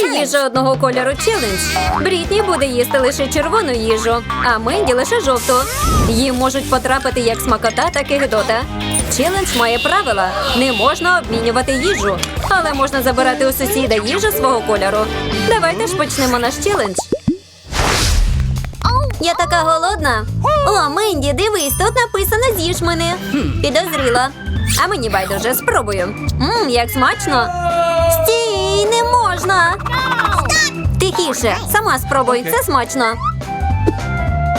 Це їжа одного кольору челендж. Брітні буде їсти лише червону їжу, а Менді лише жовту. Їм можуть потрапити як смакота, так і гидота. Челендж має правила: не можна обмінювати їжу, але можна забирати у сусіда їжу свого кольору. Давайте ж почнемо наш челендж. Я така голодна. О, Менді, дивись, тут написано з'їж мене. Підозріла. А мені байдуже спробую. Мм, як смачно. Стій, не можна. Тихіше, сама спробуй, це смачно.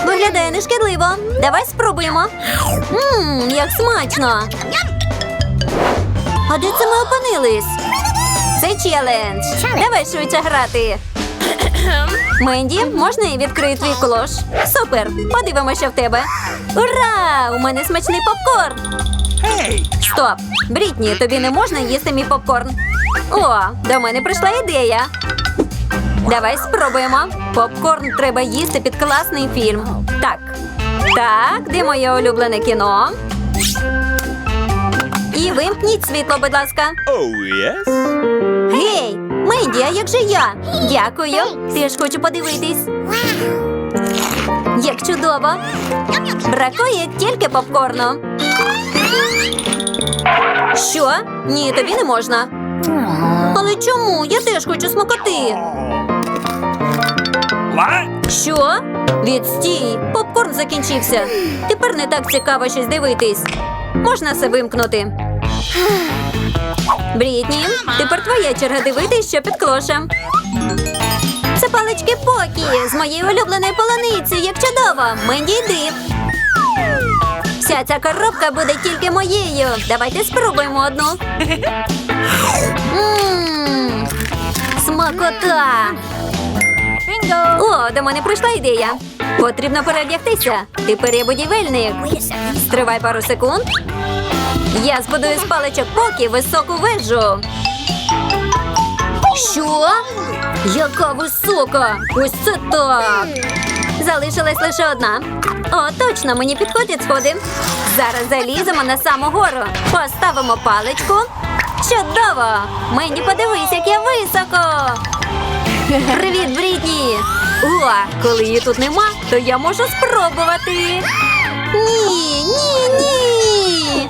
Виглядає нешкідливо. Давай спробуємо. Мм, як смачно. А де це ми опинились? Це челендж. Давай швидше грати. Менді, можна я відкрию твій клош? Супер! Подивимося, що в тебе. Ура! У мене смачний попкорн. Стоп! Брітні, тобі не можна їсти мій попкорн. О, до мене прийшла ідея. Давай спробуємо. Попкорн треба їсти під класний фільм. Так. Так, де моє улюблене кіно? І вимкніть світло, будь ласка. Oh, yes? Гей, Менді, а як же я? Дякую. Теж хочу подивитись. Як чудово. Бракує тільки попкорну. Що? Ні, тобі не можна. Але чому? Я теж хочу смакоти. Що? Відстій! Попкорн закінчився. Тепер не так цікаво щось дивитись. Можна все вимкнути. Брітні, тепер твоя черга дивитись, що під клошем. Це палички Покі з моєї улюбленої полониці, як чудово. Менді йди. Вся ця коробка буде тільки моєю. Давайте спробуємо одну. Мм, Смакота. О, до мене прийшла ідея. Потрібно переодягтися. Тепер я будівельник. Стривай пару секунд. Я збудую з паличок поки високу вежу. Що? Яка висока? Ось це так. Залишилась лише одна. О, точно, мені підходять сходи. Зараз заліземо на саму гору. Поставимо паличку. Чудово! Мені подивись, як я високо. Привіт, Брітні! О, коли її тут нема, то я можу спробувати. Ні, ні, ні.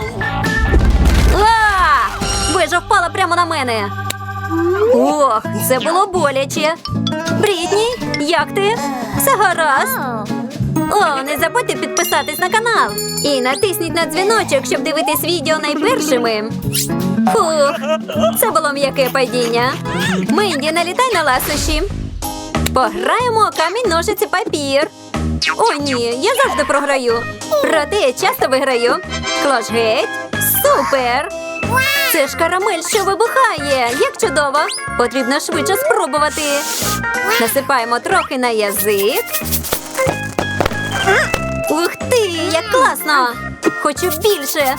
А! Вежа впала прямо на мене. Ох, це було боляче. Брітні, як ти? Все гаразд? О, не забудьте підписатись на канал і натисніть на дзвіночок, щоб дивитись відео найпершими. Фух, це було м'яке падіння. Менді, налітай на ласощі. Пограємо камінь, ножиці, папір. О, ні, я завжди програю. Проте я часто виграю. Клош геть. Супер! Це ж карамель, що вибухає. Як чудово! Потрібно швидше спробувати. Насипаємо трохи на язик. Класно! Хочу більше.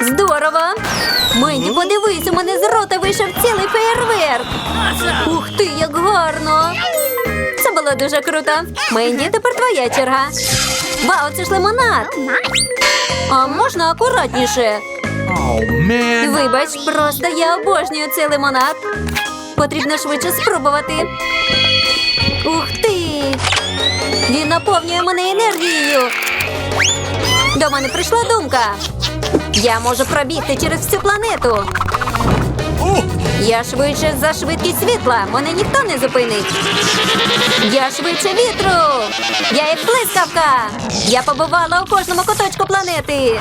Здорово! Мені подивись, у мене з рота вийшов цілий феєрверк. Ух ти, як гарно! Це було дуже круто. Менді, тепер твоя черга. Вау, це ж лимонад. А можна акуратніше? Вибач, просто я обожнюю цей лимонад. Потрібно швидше спробувати. Ух ти! Він наповнює мене енергією. До мене прийшла думка. Я можу пробігти через всю планету. Я швидше за швидкість світла. Мене ніхто не зупинить. Я швидше вітру. Я як блискавка. Я побувала у кожному куточку планети.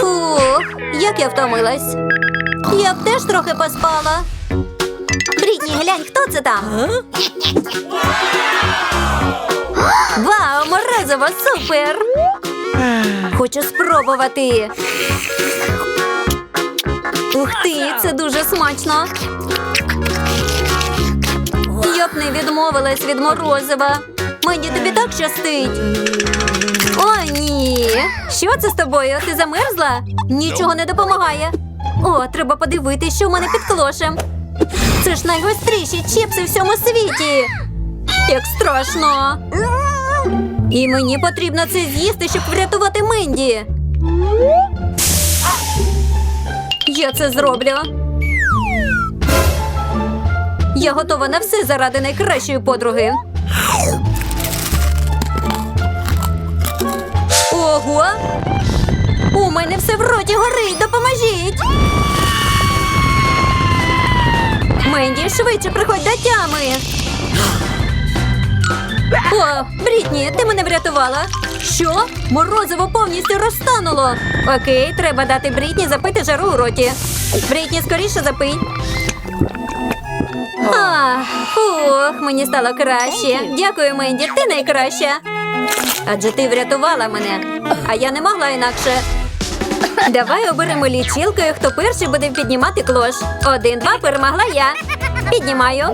Фух, як я втомилась. Я б теж трохи поспала. Брітні, глянь, хто це там? Вау, морозиво, супер! Хочу спробувати. Ух ти, це дуже смачно. Я б не відмовилась від морозива. Мені тобі так щастить. О, ні. Що це з тобою? Ти замерзла? Нічого не допомагає. О, треба подивитися, що в мене під клошем. Це ж найгостріші чіпси в всьому світі. Як страшно. І мені потрібно це з'їсти, щоб врятувати Менді. Я це зроблю. Я готова на все заради найкращої подруги. Ого! У мене все в роті горить, допоможіть! Менді, швидше приходь до тями. О, Брітні, ти мене врятувала. Що? Морозиво повністю розтануло. Окей, треба дати Брітні запити жару у роті. Брітні, скоріше запий. А, фух, мені стало краще. Дякую, Менді, ти найкраща. Адже ти врятувала мене, а я не могла інакше. Давай оберемо лічилкою, хто перший буде піднімати клош. Один-два перемогла я. Піднімаю.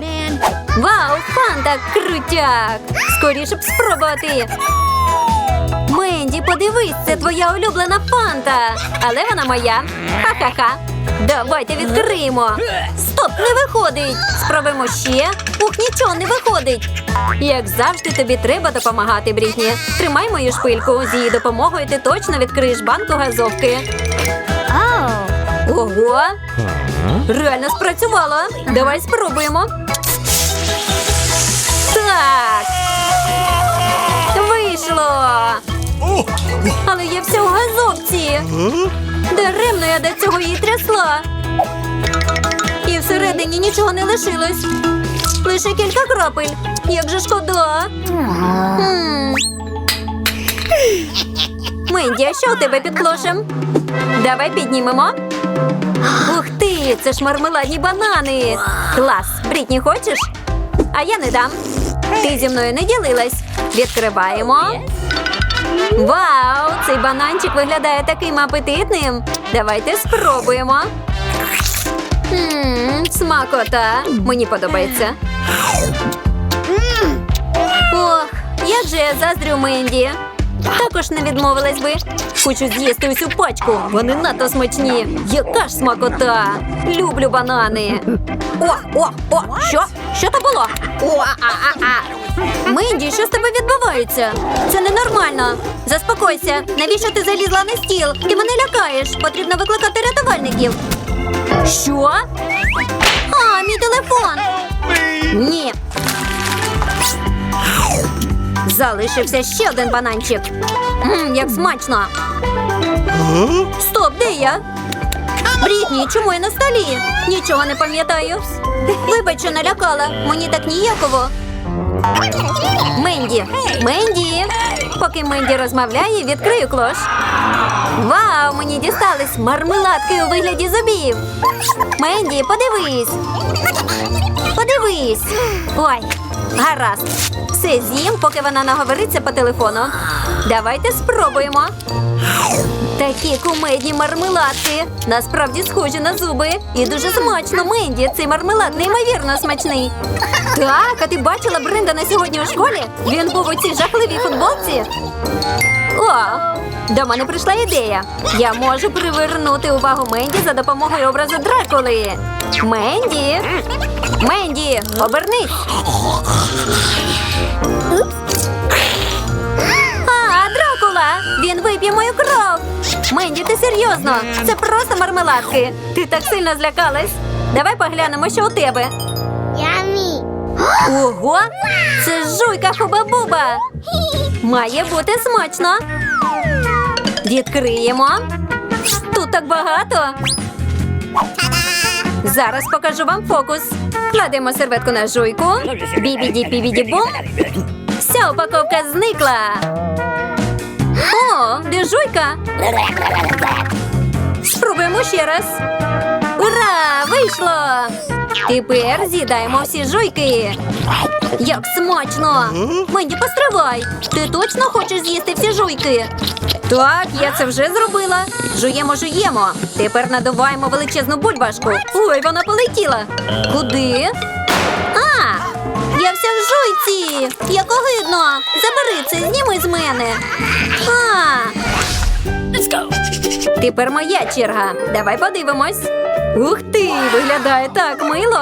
Вау, фанта, крутяк! Скоріше б спробувати. Менді, подивись, це твоя улюблена фанта. Але вона моя. Ха-ха-ха. Давайте відкриємо. Стоп, не виходить. Спробуємо ще. Ух, нічого не виходить. Як завжди, тобі треба допомагати, Брітні. Тримай мою шпильку. З її допомогою ти точно відкриєш банку газовки. Ого! Реально спрацювало. Давай спробуємо. Так. Вийшло. Але я вся у газовці. Даремно я до цього її трясла. І всередині нічого не лишилось. Лише кілька крапель. Як же шкода. Менді, а що у тебе під клошем? Давай піднімемо. Ух ти, це ж мармеладні банани. Клас. Брітні, хочеш? А я не дам. Ти зі мною не ділилась. Відкриваємо. Вау! Цей бананчик виглядає таким апетитним. Давайте спробуємо. Ммм, смакота. Мені подобається. Ох, як же я заздрю Менді. Також не відмовилась би. Хочу з'їсти усю пачку. Вони надто смачні. Яка ж смакота! Люблю банани. О, о, о, що? Що то було? О, а, а, а. Менді, що з тебе відбувається? Це ненормально. Заспокойся. Навіщо ти залізла на стіл? Ти мене лякаєш. Потрібно викликати рятувальників. Що? А, мій телефон. Ні. Залишився ще один бананчик. Мм, як смачно. Стоп, де я? Брітні, чому я на столі? Нічого не пам'ятаю. Вибач, що налякала. Мені так ніяково. Менді, Менді. Поки Менді розмовляє, відкрию клош. Вау, мені дістались мармеладки у вигляді зубів. Менді, подивись. Подивись. Ой, гаразд. Все з'їм, поки вона наговориться по телефону. Давайте спробуємо. Такі кумедні мармеладки. Насправді схожі на зуби. І дуже смачно, Менді. Цей мармелад неймовірно смачний. Так, а ти бачила Брендана сьогодні у школі? Він був у цій жахливій футболці. О, до мене прийшла ідея. Я можу привернути увагу Менді за допомогою образу Дракули. Менді! Менді, обернись! А, Дракула! Він вип'є мою кров! Менді, ти серйозно? Це просто мармеладки. Ти так сильно злякалась. Давай поглянемо, що у тебе. Yummy. Ого! Це жуйка хуба-буба! Має бути смачно. Відкриємо. Тут так багато. Зараз покажу вам фокус. Кладемо серветку на жуйку. Бібіді-бібіді-бум. Вся упаковка зникла. О, де жуйка? Спробуємо ще раз. Ура! Вийшло! Тепер з'їдаємо всі жуйки. Як смачно! Менді, постривай! Ти точно хочеш з'їсти всі жуйки? Так, я це вже зробила. Жуємо, жуємо. Тепер надуваємо величезну бульбашку. Ой, вона полетіла. Куди? А! Я вся в жуйці! Як огидно! Забери це, зніми з мене. А! Тепер моя черга. Давай подивимось. Ух ти! Виглядає так мило.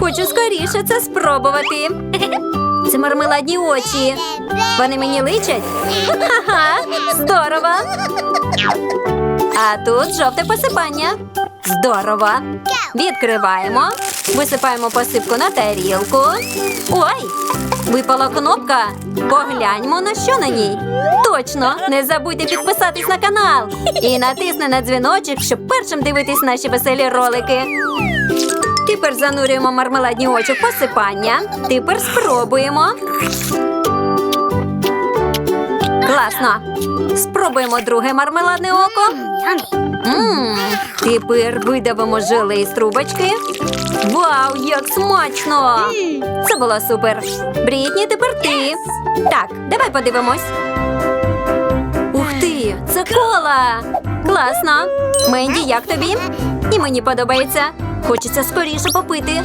Хочу скоріше це спробувати. Це мармеладні очі. Вони мені личать? Здорово! А тут жовте посипання. Здорово. Відкриваємо. Висипаємо посипку на тарілку. Ой! Випала кнопка. Погляньмо на що на ній. Точно, не забудьте підписатись на канал і натисни на дзвіночок, щоб першим дивитись наші веселі ролики. Тепер занурюємо мармеладні очі в посипання. Тепер спробуємо. Класно. Спробуємо друге мармеладне око. Тепер видавимо желе із трубочки. Вау, як смачно! Це було супер. Брітні, тепер ти. Так, давай подивимось. Ух ти, це кола! Класно. Менді, як тобі? І мені подобається. Хочеться скоріше попити.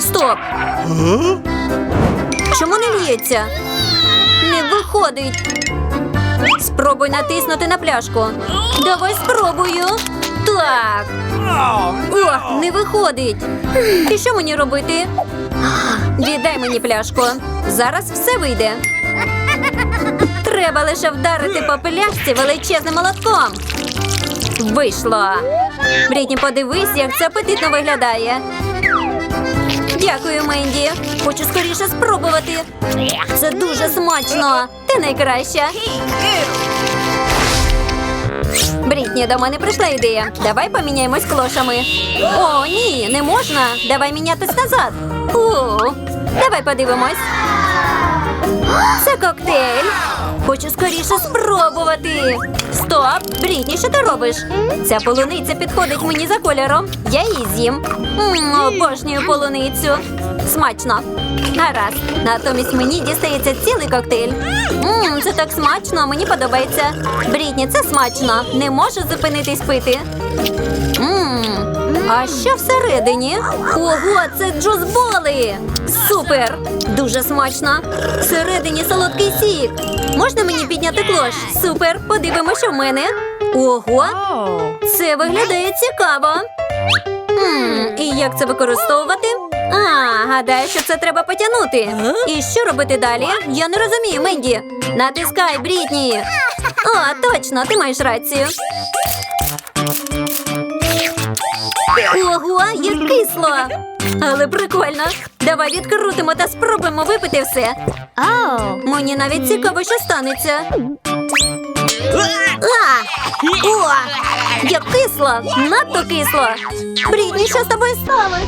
Стоп! Чому не лється? Не виходить. Спробуй натиснути на пляшку. Давай спробую. Так. О, не виходить. І що мені робити? Віддай мені пляшку. Зараз все вийде. Треба лише вдарити по пляшці величезним молотком. Вийшло. Брітні, подивись, як це апетитно виглядає. Дякую, Менді. Хочу скоріше спробувати. Це дуже смачно. Ти найкраща. Брітні, до мене прийшла ідея. Давай поміняємось клошами. О, ні, не можна. Давай мінятись назад. О, давай подивимось. Це коктейль. Хочу скоріше спробувати. Стоп! Брітні, що ти робиш? Ця полуниця підходить мені за кольором. Я її з'їм. Обожнюю полуницю. Смачно. Гаразд. Натомість мені дістається цілий коктейль. Мм, це так смачно, мені подобається. Брітні, це смачно. Не можу зупинитись пити. Мм, а що всередині? Ого, це джузболи! Супер! Дуже смачно. Всередині солодкий сік. Можна мені підняти клош? Супер! Подивимося, в мене. Ого! Це виглядає цікаво. М, і як це використовувати? А, гадаю, що це треба потягнути. І що робити далі? Я не розумію, Менді. Натискай, Брітні. О, точно, ти маєш рацію. Ого, як кисло! Але прикольно. Давай відкрутимо та спробуємо випити все. Мені навіть цікаво, що станеться. А! О! Як кисло! Надто кисло! Брідні, що з тобою сталося?